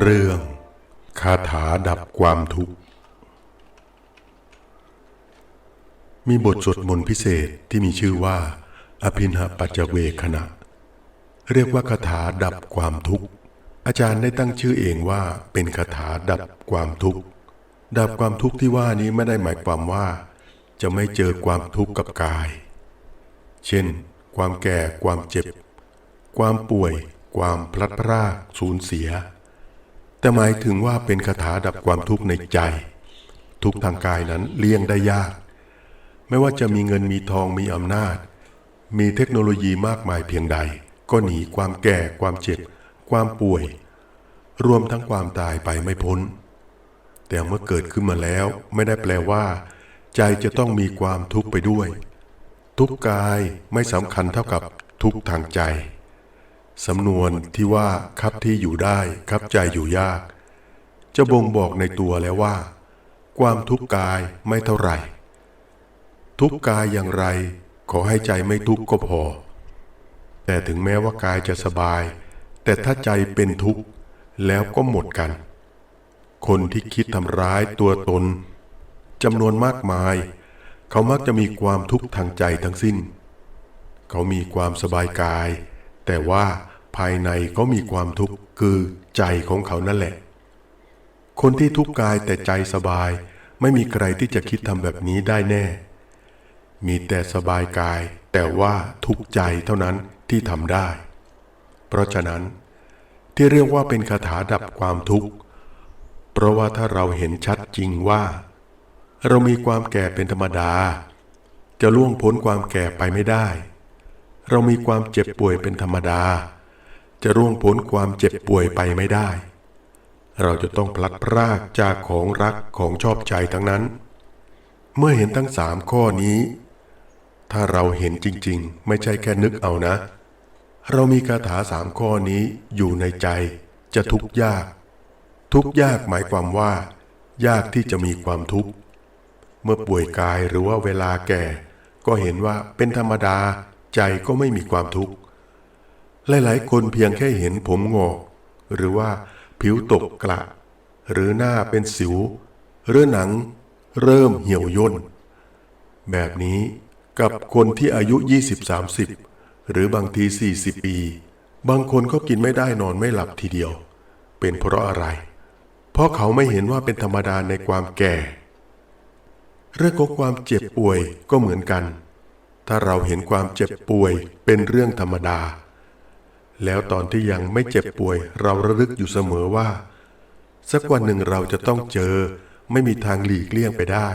เรื่องคาถาดับความทุกข์ มีบทสวดมนต์พิเศษที่มีชื่อว่า อภินหปัจจเวคณะ เรียกว่าคาถาดับความทุกข์ อาจารย์ได้ตั้งชื่อเองว่าเป็นคาถาดับความทุกข์ ดับความทุกข์ที่ว่านี้ไม่ได้หมายความว่า จะไม่เจอความทุกข์กับกาย เช่น ความแก่ ความเจ็บ ความป่วย ความพลัดพรากสูญเสีย แต่หมายถึงว่าเป็นคาถาดับความทุกข์ในใจ ทุกทางกายนั้นเลี่ยงได้ยาก ไม่ว่าจะมีเงินมีทองมีอำนาจ มีเทคโนโลยีมากมายเพียงใด ก็หนีความแก่ความเจ็บ ความป่วย รวมทั้งความตายไปไม่พ้น แต่เมื่อเกิดขึ้นมาแล้วไม่ได้แปลว่า ใจจะต้องมีความทุกข์ไปด้วย ทุกกายไม่สำคัญเท่ากับทุกทางใจ สำนวนที่ว่าคับที่อยู่ได้คับใจอยู่ยาก จะบ่งบอกในตัวแล้วว่า ความทุกข์กายไม่เท่าไหร่ ทุกข์กายอย่างไร ขอให้ใจไม่ทุกข์ก็พอ แต่ถึงแม้ว่ากายจะสบาย แต่ถ้าใจเป็นทุกข์แล้วก็หมดกัน คนที่คิดทำร้ายตัวตนจำนวนมากมาย เขามักจะมีความทุกข์ทางใจทั้งสิ้น เขามีความสบายกาย แต่ว่าภายในเขามีความทุกข์คือใจของเขานั่นแหละ คนที่ทุกข์กายแต่ใจสบาย ไม่มีใครที่จะคิดทำแบบนี้ได้แน่ มีแต่สบายกาย แต่ว่าทุกข์ใจเท่านั้นที่ทำได้ เพราะฉะนั้น ที่เรียกว่าเป็นคาถาดับความทุกข์ เพราะว่าถ้าเราเห็นชัดจริงว่า เรามีความแก่เป็นธรรมดา จะล่วงพ้นความแก่ไปไม่ได้ เรามีความเจ็บป่วยเป็นธรรมดา จะร่วงพ้นความเจ็บป่วยไปไม่ได้ เราจะต้องพลัดพรากจากของรักของชอบใจทั้งนั้น เมื่อเห็นทั้งสามข้อนี้ ถ้าเราเห็นจริงๆ ไม่ใช่แค่นึกเอานะ เรามีคาถาสามข้อนี้อยู่ในใจ จะทุกข์ยาก ทุกข์ยากหมายความว่า ยากที่จะมีความทุกข์ เมื่อป่วยกายหรือว่าเวลาแก่ ก็เห็นว่าเป็นธรรมดา ใจก็ไม่มีความทุกข์ หลายๆ คนเพียงแค่เห็นผมงอก หรือว่าผิวตกกระ หรือหน้าเป็นสิว หรือหนัง เริ่มเหี่ยวย่น แบบนี้กับคนที่อายุ 20-30 หรือบางที 40 ปี บางคนก็กินไม่ได้นอนไม่หลับทีเดียว เป็นเพราะอะไร เพราะเขาไม่เห็นว่าเป็นธรรมดาในความแก่ เรื่องของความเจ็บป่วยก็เหมือนกัน ถ้าเราเห็นความเจ็บป่วยเป็นเรื่องธรรมดา แล้วตอนที่ยังไม่เจ็บป่วย เราระลึกอยู่เสมอว่า สักวันหนึ่งเราจะต้องเจอ ไม่มีทางหลีกเลี่ยงไปได้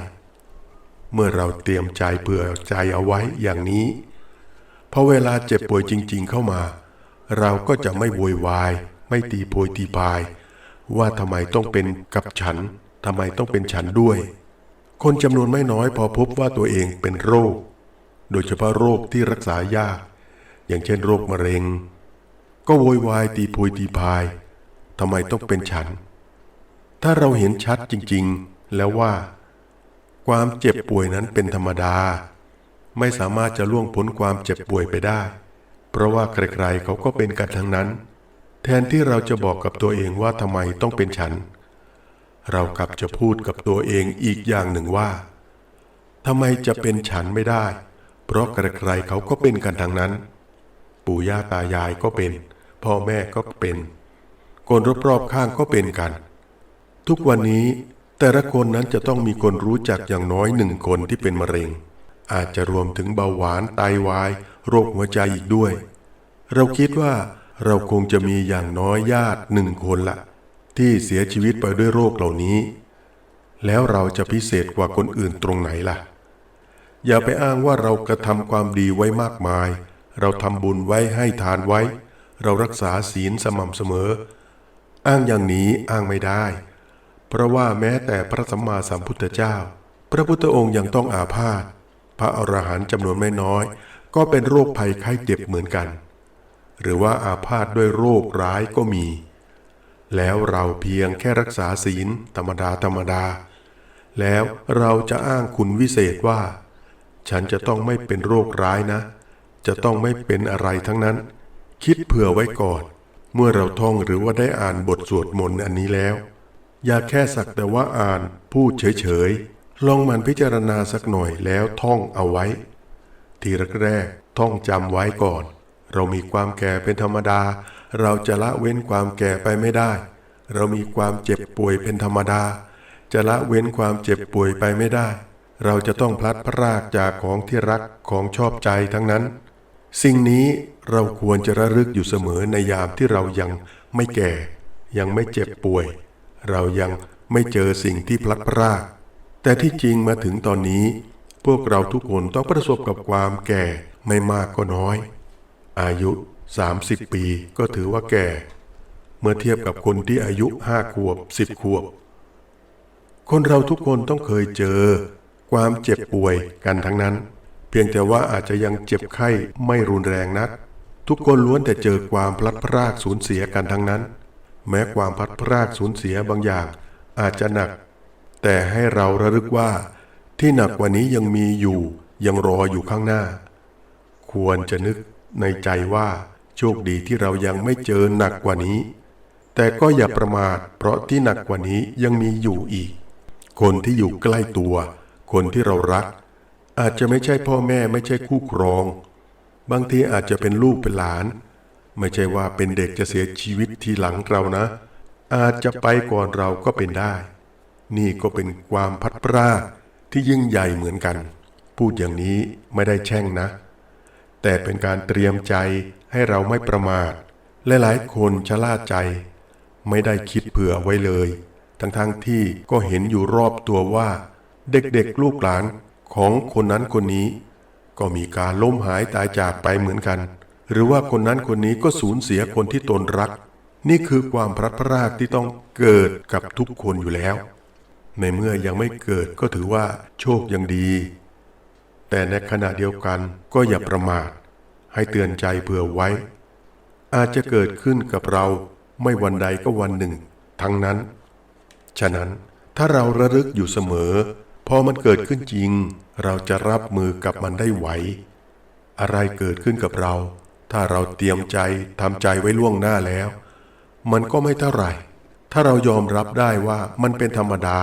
เมื่อเราเตรียมใจเผื่อใจเอาไว้อย่างนี้พอเวลาเจ็บป่วยจริง ๆ เข้ามา เราก็จะไม่โวยวาย ไม่ตีโพยตีพาย ว่าทำไมต้องเป็นกับฉันทำไมต้องเป็นฉันด้วย คนจำนวนไม่น้อยพอพบว่าตัวเองเป็นโรค โดยเฉพาะโรคที่รักษายาก อย่างเช่นโรคมะเร็ง ก็โวยวายตีโพยตีพายทำไมต้องเป็นฉัน ถ้าเราเห็นชัดจริงๆ แล้วว่า ความเจ็บป่วยนั้นเป็นธรรมดา ไม่สามารถจะล่วงพ้นความเจ็บป่วยไปได้ เพราะว่าใครๆเขาก็เป็นกันทั้งนั้น แทนที่เราจะบอกกับตัวเองว่าทำไมต้องเป็นฉัน เรากลับจะพูดกับตัวเองอีกอย่างหนึ่งว่าทำไมจะเป็นฉันไม่ได้ เพราะใครๆเขาก็เป็นกันทั้งนั้น ปู่ย่าตายายก็เป็น พ่อแม่ก็เป็น คนรอบๆข้างก็เป็นกัน ทุกวันนี้แต่ละคนนั้นจะต้องมีคนรู้จักอย่างน้อยหนึ่งคนที่เป็นมะเร็ง อาจจะรวมถึงเบาหวานไตาวาย โรคหัวใจอีกด้วย เราคิดว่าเราคงจะมีอย่างน้อยญาติหนึ่งคนละ ที่เสียชีวิตไปด้วยโรคเหล่านี้ แล้วเราจะพิเศษกว่าคนอื่นตรงไหนล่ะ อย่าไปอ้างว่าเรากระทำความดีไว้มากมาย เราทำบุญไว้ให้ทานไว้ เรารักษาศีลสม่ำเสมอ อ้างอย่างนี้อ้างไม่ได้ เพราะว่าแม้แต่พระสัมมาสัมพุทธเจ้า พระพุทธองค์ยังต้องอาพาธพระอรหันต์จำนวนไม่น้อย ก็เป็นโรคภัยไข้เจ็บเหมือนกัน หรือว่าอาพาธด้วยโรคร้ายก็มี แล้วเราเพียงแค่รักษาศีลธรรมดาธรรมดา แล้วเราจะอ้างคุณวิเศษว่า ฉันจะต้องไม่เป็นโรคร้ายนะ จะต้องไม่เป็นอะไรทั้งนั้น คิดเผื่อไว้ก่อน เมื่อเราท่องหรือว่าได้อ่านบทสวดมนต์อันนี้แล้ว อย่าแค่สักแต่ว่าอ่านพูดเฉยๆ ลองมันพิจารณาสักหน่อยแล้วท่องเอาไว้ ทีแรกๆท่องจำไว้ก่อน เรามีความแก่เป็นธรรมดา เราจะละเว้นความแก่ไปไม่ได้ เรามีความเจ็บป่วยเป็นธรรมดา จะละเว้นความเจ็บป่วยไปไม่ได้ เราจะต้องพลัดพรากจากของที่รักของชอบใจทั้งนั้น สิ่งนี้เราควรจะระลึกอยู่เสมอในยามที่เรายังไม่แก่ ยังไม่เจ็บป่วย เรายังไม่เจอสิ่งที่พลัดพราก แต่ที่จริงมาถึงตอนนี้ พวกเราทุกคนต้องประสบกับความแก่ไม่มากก็น้อย อายุ 30 ปีก็ถือว่าแก่ เมื่อเทียบกับคนที่อายุห้าขวบสิบขวบ คนเราทุกคนต้องเคยเจอ ความเจ็บป่วยกันทั้งนั้น เพียงแต่ว่าอาจจะยังเจ็บไข้ไม่รุนแรงนัก ทุกคนล้วนแต่เจอความพลัดพรากสูญเสียกันทั้งนั้น แม้ความพลัดพรากสูญเสียบางอย่างอาจจะหนัก แต่ให้เราระลึกว่า ที่หนักกว่านี้ยังมีอยู่ยังรออยู่ข้างหน้า ควรจะนึกในใจว่าโชคดีที่เรายังไม่เจอหนักกว่านี้ แต่ก็อย่าประมาทเพราะที่หนักกว่านี้ยังมีอยู่อีก คนที่อยู่ใกล้ตัว คนที่เรารัก อาจจะไม่ใช่พ่อแม่ไม่ใช่คู่ครอง บางทีอาจจะเป็นลูกเป็นหลาน ไม่ใช่ว่าเป็นเด็กจะเสียชีวิตทีหลังเรานะ อาจจะไปก่อนเราก็เป็นได้ นี่ก็เป็นความพัดพรากที่ยิ่งใหญ่เหมือนกัน พูดอย่างนี้ไม่ได้แช่งนะ แต่เป็นการเตรียมใจให้เราไม่ประมาทและหลายคนชะล่าใจ ไม่ได้คิดเผื่อไว้เลย ทั้งๆทที่ก็เห็นอยู่รอบตัวว่า เด็กๆลูกหลานของคนนั้นคนนี้ ก็มีการล้มหายตายจากไปเหมือนกัน หรือว่าคนนั้นคนนี้ก็สูญเสียคนที่ตนรัก นี่คือความพลัดพรากที่ต้องเกิดกับทุกคนอยู่แล้ว ในเมื่อยังไม่เกิดก็ถือว่าโชคยังดี แต่ในขณะเดียวกันก็อย่าประมาท ให้เตือนใจเผื่อไว้ อาจจะเกิดขึ้นกับเราไม่วันใดก็วันหนึ่ง ทั้งนั้น ฉะนั้นถ้าเราระลึกอยู่เสมอ พอมันเกิดขึ้นจริง เราจะรับมือกับมันได้ไหว อะไรเกิดขึ้นกับเรา ถ้าเราเตรียมใจทำใจไว้ล่วงหน้าแล้ว มันก็ไม่เท่าไหร่ ถ้าเรายอมรับได้ว่ามันเป็นธรรมดา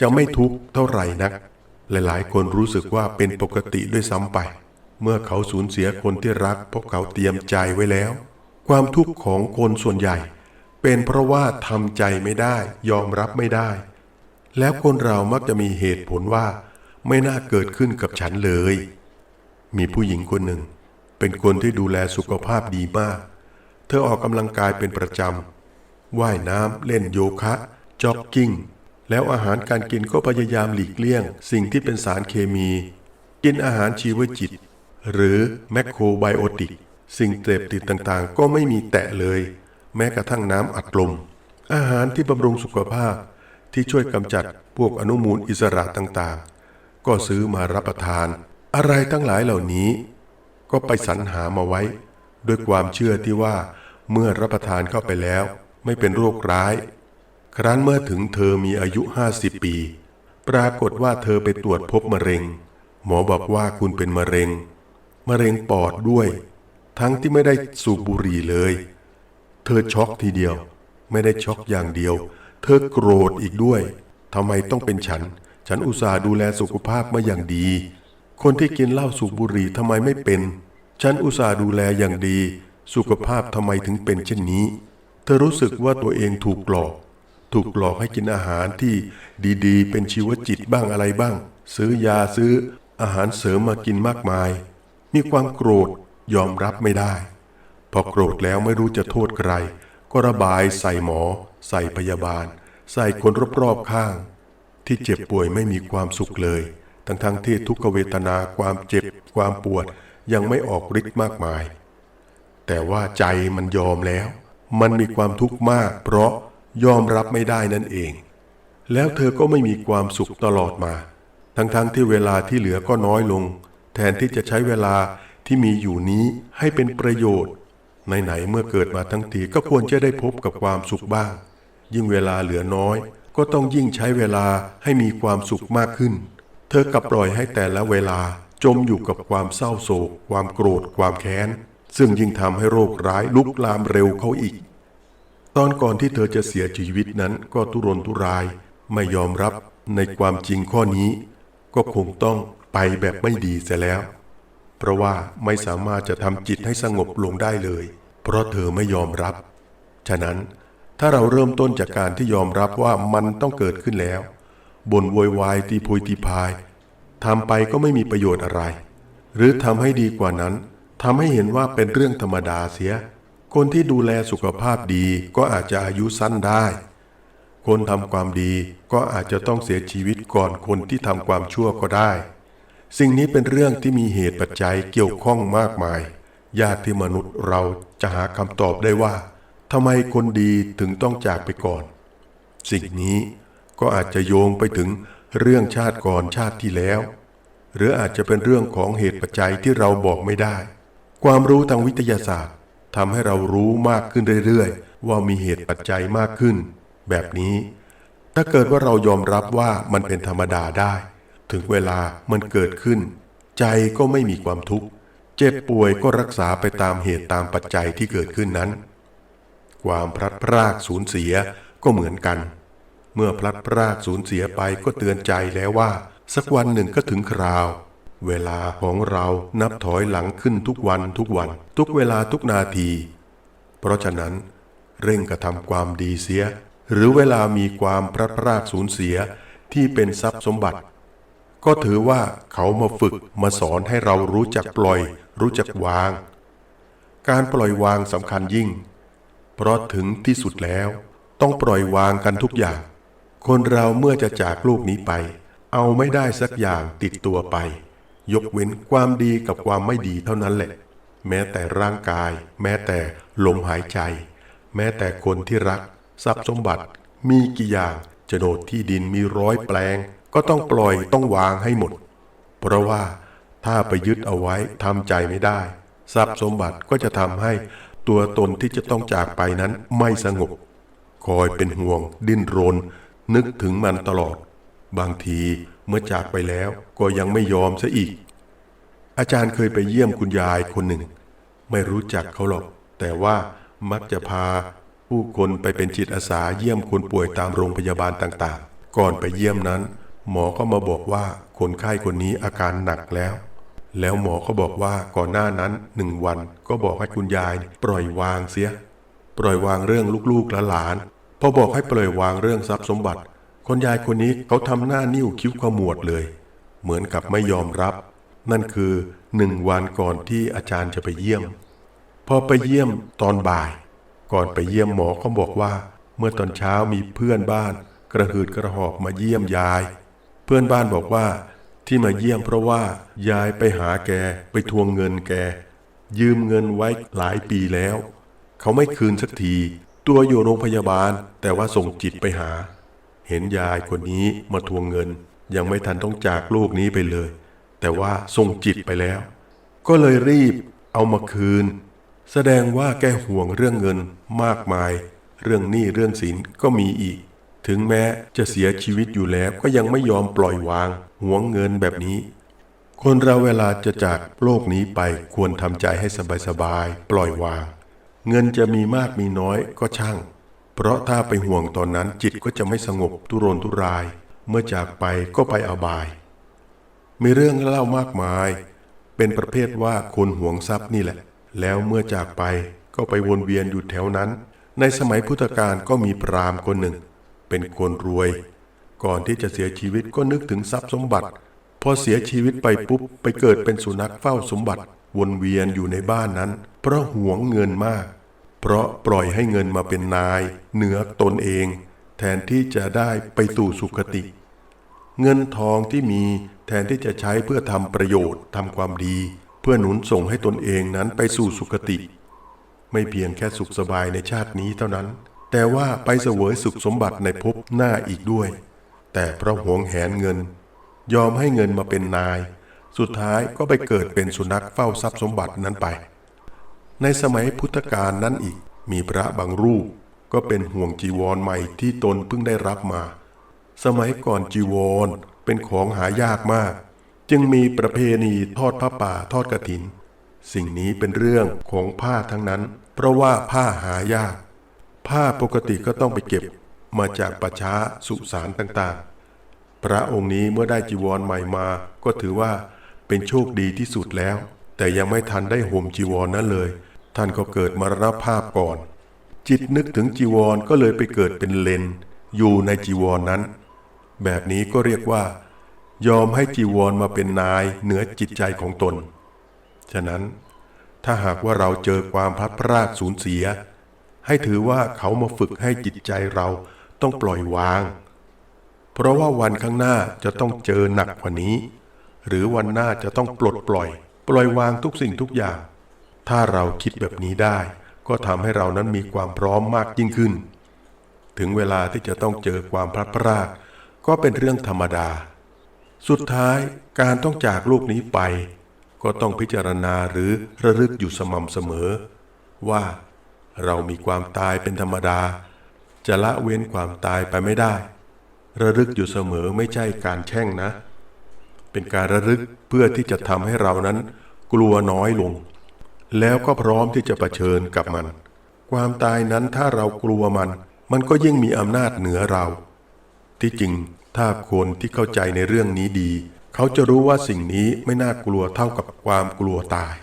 จะไม่ทุกข์เท่าไหร่นัก หลายๆ คนรู้สึกว่าเป็นปกติด้วยซ้ำไป เมื่อเขาสูญเสียคนที่รักเพราะเขาเตรียมใจไว้แล้ว ความทุกข์ของคนส่วนใหญ่ เป็นเพราะว่าทำใจไม่ได้ ยอมรับไม่ได้ แล้วคนเรามักจะมีเหตุผลว่าไม่น่าเกิดขึ้นกับฉันเลย มีผู้หญิงคนหนึ่ง เป็นคนที่ดูแลสุขภาพดีมาก เธอออกกำลังกายเป็นประจำ ว่ายน้ำเล่นโยคะ จ็อกกิ้ง แล้วอาหารการกินก็พยายามหลีกเลี่ยง สิ่งที่เป็นสารเคมี กินอาหารชีวจิต หรือแมคโครไบโอติก สิ่งเสพติดต่างๆ ก็ไม่มีแตะเลย แม้กระทั่งน้ำอัดลม อาหารที่บำรุงสุขภาพ ที่ช่วยกำจัดพวกอนุมูลอิสระต่างๆ ก็ซื้อมารับประทาน อะไรทั้งหลายเหล่านี้ ก็ไปสรรหามาไว้ ด้วยความเชื่อที่ว่าเมื่อรับประทานเข้าไปแล้ว ไม่เป็นโรคร้าย ครั้นเมื่อถึงเธอมีอายุ 50 ปี ปรากฏว่าเธอไปตรวจพบมะเร็ง หมอบอกว่าคุณเป็นมะเร็ง มะเร็งปอดด้วย ทั้งที่ไม่ได้สูบบุหรี่เลย เธอช็อกทีเดียว ไม่ได้ช็อกอย่างเดียว เธอโกรธอีกด้วยทำไมต้องเป็นฉัน ฉันอุตส่าห์ดูแลสุขภาพมาอย่างดี คนที่กินเหล้าสูบบุหรี่ทำไมไม่เป็น ฉันอุตส่าห์ดูแลอย่างดี สุขภาพทำไมถึงเป็นเช่นนี้ เธอรู้สึกว่าตัวเองถูกหลอก ถูกหลอกให้กินอาหารที่ดีๆ เป็นชีวจิตบ้างอะไรบ้าง ซื้อยาซื้ออาหารเสริมมากินมากมาย มีความโกรธยอมรับไม่ได้ พอโกรธแล้วไม่รู้จะโทษใคร ก็ระบายใส่หมอ ใส่พยาบาล ใส่คนรอบๆข้าง ที่เจ็บป่วยไม่มีความสุขเลย ทั้งๆที่ทุกขเวทนาความเจ็บ ความปวดยังไม่ออกฤทธิ์มากมาย แต่ว่าใจมันยอมแล้ว มันมีความทุกข์มาก เพราะยอมรับไม่ได้นั่นเอง แล้วเธอก็ไม่มีความสุขตลอดมา ทั้งๆทที่เวลาที่เหลือก็น้อยลง แทนที่จะใช้เวลาที่มีอยู่นี้ให้เป็นประโยชน์ ไหนๆเมื่อเกิดมาทั้งทีก็ควรจะได้พบกับความสุขบ้าง ยิ่งเวลาเหลือน้อย ก็ต้องยิ่งใช้เวลาให้มีความสุขมากขึ้น เธอกลับปล่อยให้แต่ละเวลาจมอยู่กับความเศร้าโศก ความโกรธ ความแค้น ซึ่งยิ่งทำให้โรคร้ายลุกลามเร็วเขาอีก ตอนก่อนที่เธอจะเสียชีวิตนั้นก็ทุรนทุราย ไม่ยอมรับในความจริงข้อนี้ ก็คงต้องไปแบบไม่ดีเสียแล้ว เพราะว่าไม่สามารถจะทำจิตให้สงบลงได้เลย เพราะเธอไม่ยอมรับ ฉะนั้นถ้าเราเริ่มต้นจากการที่ยอมรับว่ามันต้องเกิดขึ้นแล้วบ่นโวยวายตีโพยตีพายทำไปก็ไม่มีประโยชน์อะไร หรือทำให้ดีกว่านั้นทำให้เห็นว่าเป็นเรื่องธรรมดาเสีย คนที่ดูแลสุขภาพดีก็อาจจะอายุสั้นได้ คนทำความดีก็อาจจะต้องเสียชีวิตก่อนคนที่ทำความชั่วก็ได้ สิ่งนี้เป็นเรื่องที่มีเหตุปัจจัยเกี่ยวข้องมากมาย ยากที่มนุษย์เราจะหาคำตอบได้ว่าทำไมคนดีถึงต้องจากไปก่อน สิ่งนี้ก็อาจจะโยงไปถึงเรื่องชาติก่อนชาติที่แล้ว หรืออาจจะเป็นเรื่องของเหตุปัจจัยที่เราบอกไม่ได้ ความรู้ทางวิทยาศาสตร์ทำให้เรารู้มากขึ้นเรื่อยๆ ว่ามีเหตุปัจจัยมากขึ้น แบบนี้ ถ้าเกิดว่าเรายอมรับว่ามันเป็นธรรมดาได้ ถึงเวลามันเกิดขึ้น ใจก็ไม่มีความทุกข์ เจ็บป่วยก็รักษาไปตามเหตุตามปัจจัยที่เกิดขึ้นนั้น ความพลัดพรากสูญเสียก็เหมือนกัน เมื่อพลัดพรากสูญเสียไปก็เตือนใจแล้วว่า สักวันหนึ่งก็ถึงคราว เวลาของเรานับถอยหลังขึ้นทุกวันทุกวัน ทุกเวลาทุกนาที เพราะฉะนั้น เร่งกระทำความดีเสีย หรือเวลามีความพลัดพรากสูญเสียที่เป็นทรัพย์สมบัติ ก็ถือว่าเขามาฝึกมาสอนให้เรารู้จักปล่อย รู้จักวาง การปล่อยวางสำคัญยิ่ง เพราะถึงที่สุดแล้ว ต้องปล่อยวางกันทุกอย่าง คนเราเมื่อจะจากโลกนี้ไป เอาไม่ได้สักอย่างติดตัวไป ยกเว้นความดีกับความไม่ดีเท่านั้นแหละ แม้แต่ร่างกาย แม้แต่ลมหายใจ แม้แต่คนที่รัก ทรัพย์สมบัติ มีกี่อย่างโฉนดที่ดินมีร้อยแปลง ก็ต้องปล่อยต้องวางให้หมด เพราะว่าถ้าไปยึดเอาไว้ทำใจไม่ได้ ทรัพย์สมบัติก็จะทำให้ตัวตนที่จะต้องจากไปนั้นไม่สงบ คอยเป็นห่วง ดิ้นรน นึกถึงมันตลอด บางทีเมื่อจากไปแล้วก็ยังไม่ยอมซะอีก อาจารย์เคยไปเยี่ยมคุณยายคนหนึ่ง ไม่รู้จักเขาหรอก แต่ว่ามักจะพาผู้คนไปเป็นจิตอาสาเยี่ยมคนป่วยตามโรงพยาบาลต่างๆ ก่อนไปเยี่ยมนั้น หมอก็มาบอกว่าคนไข้คนนี้อาการหนักแล้ว แล้วหมอก็บอกว่าก่อนหน้านั้นหนึ่งวันก็บอกให้คุณยายปล่อยวางเสีย ปล่อยวางเรื่องลูกๆและหลาน พอบอกให้ปล่อยวางเรื่องทรัพย์สมบัติ คนยายคนนี้เขาทำหน้านิ้วคิ้วขมวดเลย เหมือนกับไม่ยอมรับ นั่นคือหนึ่งวันก่อนที่อาจารย์จะไปเยี่ยม พอไปเยี่ยมตอนบ่าย ก่อนไปเยี่ยมหมอเขาบอกว่า เมื่อตอนเช้ามีเพื่อนบ้าน กระหืดกระหอบมาเยี่ยมยาย เพื่อนบ้านบอกว่า ที่มาเยี่ยมเพราะว่ายายไปหาแกไปทวงเงินแก ยืมเงินไว้หลายปีแล้ว เขาไม่คืนสักที ตัวอยู่โรงพยาบาล แต่ว่าส่งจิตไปหา เห็นยายคนนี้มาทวงเงิน ยังไม่ทันต้องจากโลกนี้ไปเลย แต่ว่าส่งจิตไปแล้ว ก็เลยรีบเอามาคืน แสดงว่าแกห่วงเรื่องเงินมากมาย เรื่องหนี้เรื่องสินก็มีอีก ถึงแม้จะเสียชีวิตอยู่แล้วก็ยังไม่ยอมปล่อยวางห่วงเงินแบบนี้ คนเราเวลาจะจากโลกนี้ไปควรทำใจให้สบายๆ ปล่อยวาง เงินจะมีมากมีน้อยก็ช่าง เพราะถ้าไปห่วงตอนนั้นจิตก็จะไม่สงบทุรนทุราย เมื่อจากไปก็ไปอบาย มีเรื่องเล่ามากมาย เป็นประเภทว่าคนหวงทรัพย์นี่แหละ แล้วเมื่อจากไปก็ไปวนเวียนอยู่แถวนั้น ในสมัยพุทธกาลก็มีพราหมณ์คนหนึ่ง เป็นคนรวย ก่อนที่จะเสียชีวิตก็นึกถึงทรัพย์สมบัติ พอเสียชีวิตไปปุ๊บไปเกิดเป็นสุนัขเฝ้าสมบัติ วนเวียนอยู่ในบ้านนั้น เพราะหวงเงินมาก เพราะปล่อยให้เงินมาเป็นนาย เหนือตนเอง แทนที่จะได้ไปสู่สุคติ เงินทองที่มีแทนที่จะใช้เพื่อทำประโยชน์ทำความดี เพื่อหนุนส่งให้ตนเองนั้นไปสู่สุคติ ไม่เพียงแค่สุขสบายในชาตินี้เท่านั้น แต่ว่าไปเสวยสุขสมบัติในภพหน้าอีกด้วย แต่เพราะหวงแหนเงิน ยอมให้เงินมาเป็นนาย สุดท้ายก็ไปเกิดเป็นสุนัขเฝ้าทรัพย์สมบัตินั้นไป ในสมัยพุทธกาลนั้นอีกมีพระบางรูป ก็เป็นห่วงจีวรใหม่ที่ตนเพิ่งได้รับมา สมัยก่อนจีวรเป็นของหายากมาก จึงมีประเพณีทอดผ้าป่าทอดกระถิน สิ่งนี้เป็นเรื่องของผ้าทั้งนั้น เพราะว่าผ้าหายาก ผ้าปกติก็ต้องไปเก็บมาจากป่าช้าสุสานต่างๆ พระองค์นี้เมื่อได้จีวรใหม่มา ก็ถือว่าเป็นโชคดีที่สุดแล้ว แต่ยังไม่ทันได้ห่มจีวรนนั้นเลย ท่านก็เกิดมรณภาพก่อน จิตนึกถึงจีวรก็เลยไปเกิดเป็นเลนอยู่ในจีวรนนั้น แบบนี้ก็เรียกว่า ยอมให้จีวรมาเป็นนายเหนือจิตใจของตน ฉะนั้นถ้าหากว่าเราเจอความพลัดพรากสูญเสีย ให้ถือว่าเขามาฝึกให้จิตใจเราต้องปล่อยวาง เพราะว่าวันข้างหน้าจะต้องเจอหนักกว่านี้ หรือวันหน้าจะต้องปลดปล่อย ปล่อยวางทุกสิ่งทุกอย่าง ถ้าเราคิดแบบนี้ได้ ก็ทำให้เรานั้นมีความพร้อมมากยิ่งขึ้น ถึงเวลาที่จะต้องเจอความพลัดพรากก็เป็นเรื่องธรรมดา สุดท้ายการต้องจากโลกนี้ไป ก็ต้องพิจารณาหรือระลึกอยู่สม่ำเสมอ ว่า เรามีความตายเป็นธรรมดา จะละเว้นความตายไปไม่ได้ ระลึกอยู่เสมอไม่ใช่การแช่งนะ เป็นการระลึกเพื่อที่จะทำให้เรานั้นกลัวน้อยลง แล้วก็พร้อมที่จะะเผชิญกับมัน ความตายนั้นถ้าเรากลัวมัน มันก็ยิ่งมีอำนาจเหนือเรา ที่จริงถ้าคนที่เข้าใจในเรื่องนี้ดี เขาจะรู้ว่าสิ่งนี้ไม่น่ากลัวเท่ากับความกลัวตาย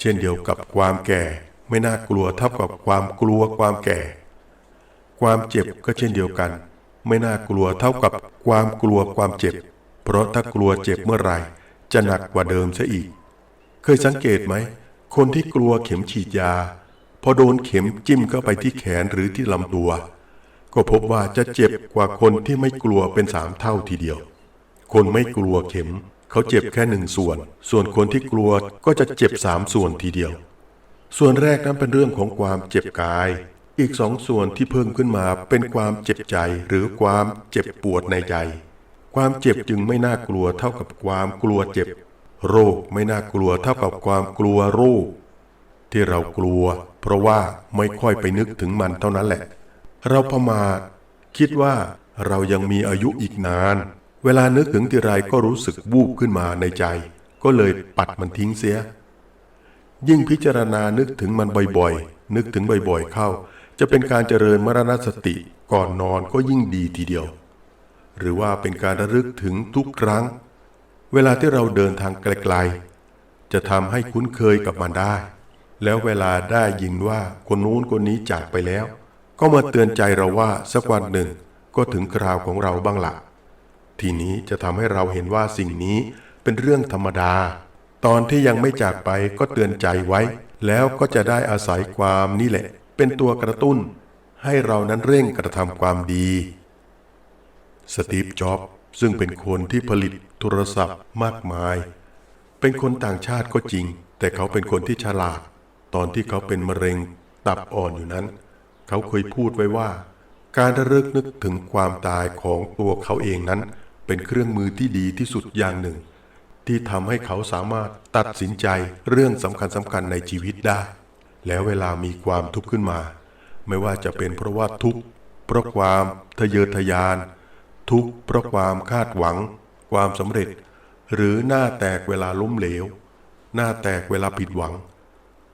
เช่นเดียวกับความแก่ ไม่น่ากลัวเท่ากับความกลัวความแก่ ความเจ็บก็เช่นเดียวกัน ไม่น่ากลัวเท่ากับความกลัวความเจ็บ เพราะถ้ากลัวเจ็บเมื่อไหร่จะหนักกว่าเดิมซะอีก เคยสังเกตไหม คนที่กลัวเข็มฉีดยา พอโดนเข็มจิ้มเข้าไปที่แขนหรือที่ลำตัว ก็พบว่าจะเจ็บกว่าคนที่ไม่กลัวเป็นสามเท่าทีเดียว คนไม่กลัวเข็ม เขาเจ็บแค่หนึ่งส่วน ส่วนคนที่กลัวก็จะเจ็บสามส่วนทีเดียว ส่วนแรกนั้นเป็นเรื่องของความเจ็บกาย อีกสองส่วนที่เพิ่มขึ้นมาเป็นความเจ็บใจหรือความเจ็บปวดในใจ ความเจ็บจึงไม่น่ากลัวเท่ากับความกลัวเจ็บ โรคไม่น่ากลัวเท่ากับความกลัวโรคที่เรากลัว เพราะว่าไม่ค่อยไปนึกถึงมันเท่านั้นแหละ เราประมาทคิดว่าเรายังมีอายุอีกนาน เวลานึกถึงทีไรก็รู้สึกวูบขึ้นมาในใจ ก็เลยปัดมันทิ้งเสีย ยิ่งพิจารณานึกถึงมันบ่อยๆ นึกถึงบ่อยๆเข้า จะเป็นการเจริญมรณสติก่อนนอนก็ยิ่งดีทีเดียว หรือว่าเป็นการระลึกถึงทุกครั้ง เวลาที่เราเดินทางไกลๆ จะทำให้คุ้นเคยกับมันได้ แล้วเวลาได้ยินว่าคนนู้นคนนี้จากไปแล้ว ก็มาเตือนใจเราว่าสักวันหนึ่งก็ถึงคราวของเราบ้างละทีนี้จะทำให้เราเห็นว่าสิ่งนี้เป็นเรื่องธรรมดา ตอนที่ยังไม่จากไปก็เตือนใจไว้ แล้วก็จะได้อาศัยความนี่แหละ เป็นตัวกระตุ้น ให้เรานั้นเร่งกระทำความดี สตีฟ จ็อบซึ่งเป็นคนที่ผลิตโทรศัพท์มากมาย เป็นคนต่างชาติก็จริง แต่เขาเป็นคนที่ฉลาด ตอนที่เขาเป็นมะเร็งตับอ่อนอยู่นั้น เขาเคยพูดไว้ว่า การระลึกนึกถึงความตายของตัวเขาเองนั้น เป็นเครื่องมือที่ดีที่สุดอย่างหนึ่ง ที่ทำให้เขาสามารถตัดสินใจเรื่องสำคัญสำคัญในชีวิตได้ แล้วเวลามีความทุกข์ขึ้นมา ไม่ว่าจะเป็นเพราะว่าทุกข์เพราะความทะเยอทะยาน ทุกข์เพราะความคาดหวัง ความสำเร็จ หรือหน้าแตกเวลาล้มเหลว หน้าแตกเวลาผิดหวัง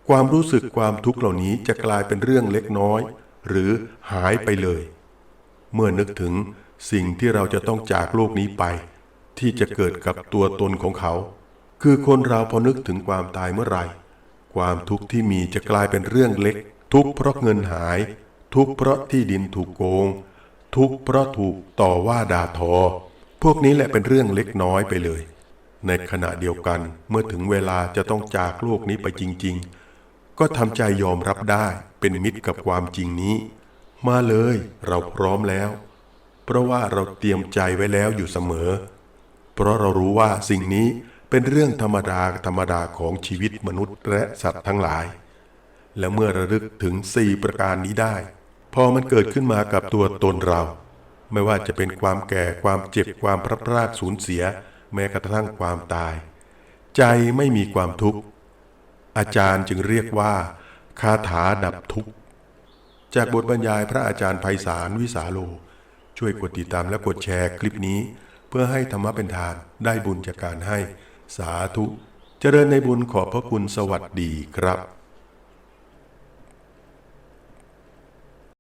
ความรู้สึกความทุกข์เหล่านี้จะกลายเป็นเรื่องเล็กน้อย หรือหายไปเลย เมื่อนึกถึงสิ่งที่เราจะต้องจากโลกนี้ไป ที่จะเกิดกับตัวตนของเขา คือคนเราพอนึกถึงความตายเมื่อไหร่ ความทุกข์ที่มีจะกลายเป็นเรื่องเล็ก ทุกข์เพราะเงินหาย ทุกข์เพราะที่ดินถูกโกง ทุกข์เพราะถูกต่อว่าด่าทอ พวกนี้แหละเป็นเรื่องเล็กน้อยไปเลย ในขณะเดียวกันเมื่อถึงเวลาจะต้องจากโลกนี้ไปจริง ๆ ก็ทำใจยอมรับได้เป็นมิตรกับความจริงนี้ มาเลยเราพร้อมแล้ว เพราะว่าเราเตรียมใจไว้แล้วอยู่เสมอ เพราะเรารู้ว่าสิ่งนี้เป็นเรื่องธรรมดาธรรมดาของชีวิตมนุษย์และสัตว์ทั้งหลาย และเมื่อระลึกถึงสี่ประการนี้ได้ พอมันเกิดขึ้นมากับตัวตนเรา ไม่ว่าจะเป็นความแก่ความเจ็บความพลัดพรากสูญเสีย แม้กระทั่งความตาย ใจไม่มีความทุกข์ อาจารย์จึงเรียกว่าคาถาดับทุกข์จากบทบรรยายพระอาจารย์ไพศาลวิสาโล ช่วยกดติดตามและกดแชร์คลิปนี้ เพื่อให้ธรรมะเป็นทานได้บุญจากการให้ สาธุ เจริญในบุญขอบพระคุณสวัสดีครับ